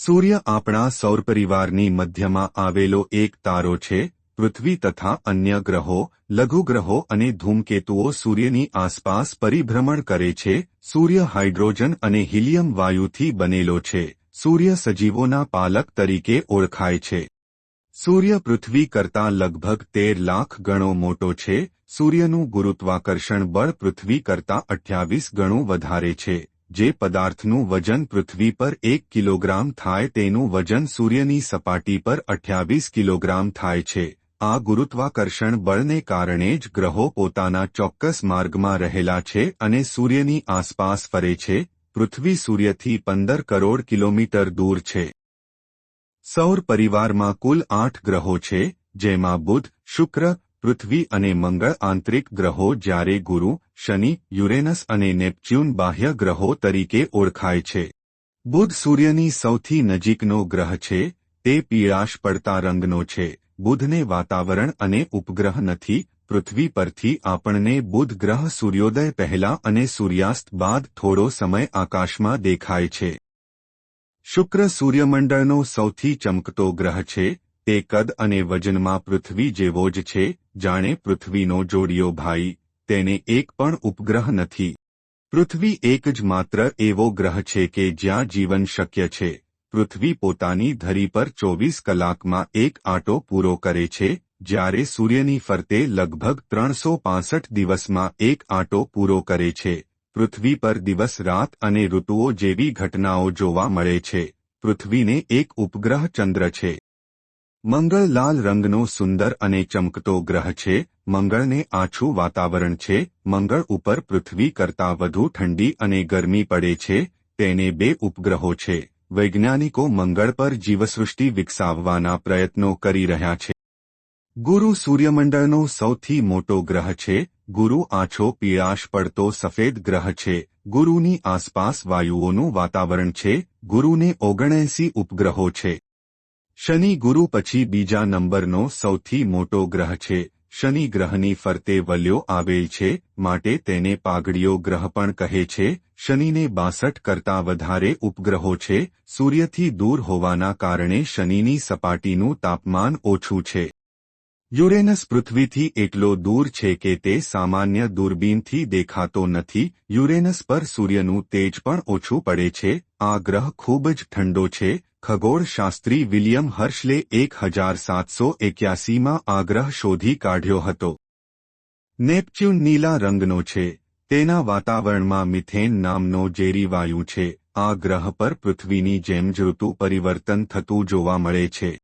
સૂર્ય આપણા સૌરપરિવારની મધ્યમાં આવેલો એક તારો છે, પૃથ્વી તથા અન્ય ગ્રહો લઘુગ્રહો અને ધૂમકેતુઓ સૂર્યની આસપાસ પરિભ્રમણ કરે છે, સૂર્ય હાઇડ્રોજન અને હિલિયમ વાયુથી બનેલો છે, સૂર્ય સજીવોના પાલક તરીકે ઓળખાય છે. સૂર્ય પૃથ્વી કરતાં લગભગ તેર લાખ ગણો મોટો છે, સૂર્યનું ગુરુત્વાકર્ષણ બળ પૃથ્વી કરતાં અઠ્યાવીસ ગણું વધારે છે. જે પદાર્થનું વજન પૃથ્વી પર એક કિલોગ્રામ થાય તેનું વજન સૂર્યની સપાટી પર અઠ્યાવીસ કિલોગ્રામ થાય છે. આ ગુરુત્વાકર્ષણ બળને કારણે જ ગ્રહો પોતાના ચોક્કસ માર્ગમાં રહેલા છે અને સૂર્યની આસપાસ ફરે છે. પૃથ્વી સૂર્યથી પંદર કરોડ કિલોમીટર દૂર છે. સૌર પરિવારમાં કુલ આઠ ગ્રહો છે, જેમાં બુધ, શુક્ર પૃથ્વી અને મંગળ આંતરિક ગ્રહો જ્યારે ગુરુ, શનિ, યુરેનસ અને નેપચ્યુન બાહ્ય ગ્રહો તરીકે ઓળખાય છે. બુધ સૂર્યની સૌથી નજીકનો ગ્રહ છે, તે પીળાશ પડતા રંગનો છે. બુધને વાતાવરણ અને ઉપગ્રહ નથી, પૃથ્વી પરથી આપણને બુધ ગ્રહ સૂર્યોદય પહેલા અને સૂર્યાસ્ત બાદ થોડો સમય આકાશમાં દેખાય છે. શુક્ર સૂર્યમંડળનો સૌથી ચમકતો ગ્રહ છે, તે કદ અને વજનમાં પૃથ્વી જેવો જ છે જાણે પૃથ્વીનો જોડિયો ભાઈ, તેને એક પણ ઉપગ્રહ નથી. પૃથ્વી એક જ માત્ર એવો ગ્રહ છે કે જ્યાં જીવન શક્ય છે. પૃથ્વી પોતાની ધરી પર ચોવીસ કલાકમાં એક આંટો પૂરો કરે છે, જ્યારે સૂર્યની ફરતે લગભગ ત્રણસો દિવસમાં એક આંટો પૂરો કરે છે. પૃથ્વી પર દિવસ, રાત અને ઋતુઓ જેવી ઘટનાઓ જોવા મળે છે. પૃથ્વીને એક ઉપગ્રહ ચંદ્ર છે. મંગળ લાલ રંગનો સુંદર અને ચમકતો ગ્રહ છે, મંગળને આછું વાતાવરણ છે, મંગળ ઉપર પૃથ્વી કરતાં વધુ ઠંડી અને ગરમી પડે છે, તેને બે ઉપગ્રહો છે. વૈજ્ઞાનિકો મંગળ પર જીવસૃષ્ટિ વિકસાવવાના પ્રયત્નો કરી રહ્યા છે. ગુરુ સૂર્યમંડળનો સૌથી મોટો ગ્રહ છે, ગુરુ આછો પીળાશ પડતો સફેદ ગ્રહ છે, ગુરુની આસપાસ વાયુઓનું વાતાવરણ છે, ગુરુને ઓગણએંસી ઉપગ્રહો છે. શનિ ગુરુ પછી બીજા નંબરનો સૌથી મોટો ગ્રહ છે. શનિ ગ્રહની ફરતે વલ્યો આવેલ છે, માટે તેને પાઘડીયો ગ્રહ પણ કહે છે. શનિને બાસઠ કરતાં વધારે ઉપગ્રહો છે, સૂર્યથી દૂર હોવાના કારણે શનિની સપાટીનું તાપમાન ઓછું છે. યુરેનસ પૃથ્વીથી એટલો દૂર છે કે તે સામાન્ય દૂરબીનથી દેખાતો નથી. યુરેનસ પર સૂર્યનું તેજ પણ ઓછું પડે છે. આ ગ્રહ ખૂબ જ ઠંડો છે ખગોળશાસ્ત્રી વિલિયમ હર્ષલે એક હજાર સાતસો એક્યાસીમાં આગ્રહ શોધી કાઢ્યો હતો. નેપચ્યુન નીલા રંગનો છે. તેના વાતાવરણમાં મિથેન નામનો ઝેરી વાયુ છે. આ ગ્રહ પર પૃથ્વીની જેમ ઋતુ પરિવર્તન થતું જોવા મળે છે.